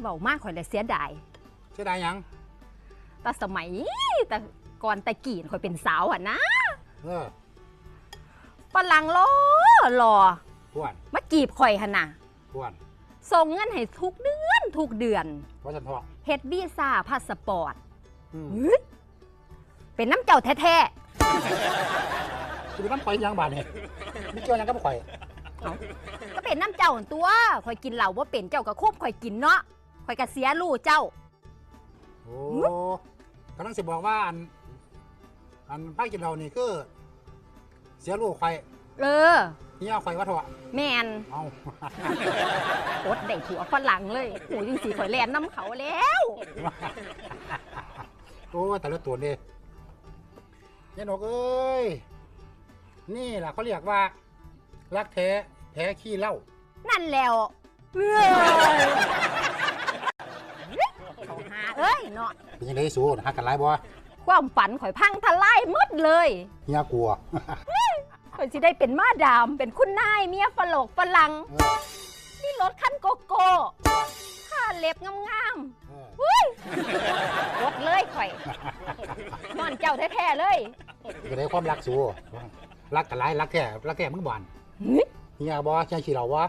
เบามากข่อยเลยเสียดาย เสียดายหยังแต่สมัยแต่ก่อนแต่กี่ข่อยเป็นสาวอะนะเออฝรั่งรอรอพวนมากีบข่อยหนน่ะพวนส่งเงินให้ทุกเดือนทุกเดือนเพราะฉันทองเฮ็ดวีซ่าพาสปอร์ตอืมเฮ้ยเป็นน้ำเจ้าแท้จะไปน้ำข่อยหยังบาดเนี่ยไม่เกี่ยวหยังกับข่อยๆก็เป็นน้ำเจ้าหั่นตัวข่อยกินเหล้าว่าเป็นเจ้าก็ควบข่อยกินเนาะ ข่อยก็เสียลู่เจ้า โอ้กำลังสิบอกว่าอัน อันภาคกินเรานี่คือ เสียลูกข่อยเออ เฮียข่อยว่าเถอะแมนเอา อดได้ผัวฝรั่งเลยโอ้ยจริงๆข่อยแลนน้ำเขาแล้ว โอ้แต่ละตัวนี่ยายนกเอ้ย นี่แหละเขาเรียกว่า รักแท้แพ้ขี้เหล้านั่นแล้วเอ้ยเขาหาเอ้ยเนาะเป็นยังไงสู้หักกันไรบ่ความฝันข่อยพังทลายหมดเลยเฮียกลัวข่อยสิได้เป็นมาดาม เป็นคุณนายเมียฝลกฝรั่งเออนี่รถคันโกโก้ผ้าเล็บงามเออๆรถเลยข่อยนอนเจ้าแท้ๆเลยก็ได้ความรักสู้รักกันไรรักแท้รักแท้มึงบานเฮ้ยเฮียบ่ใช่ขี้เหล้าบ่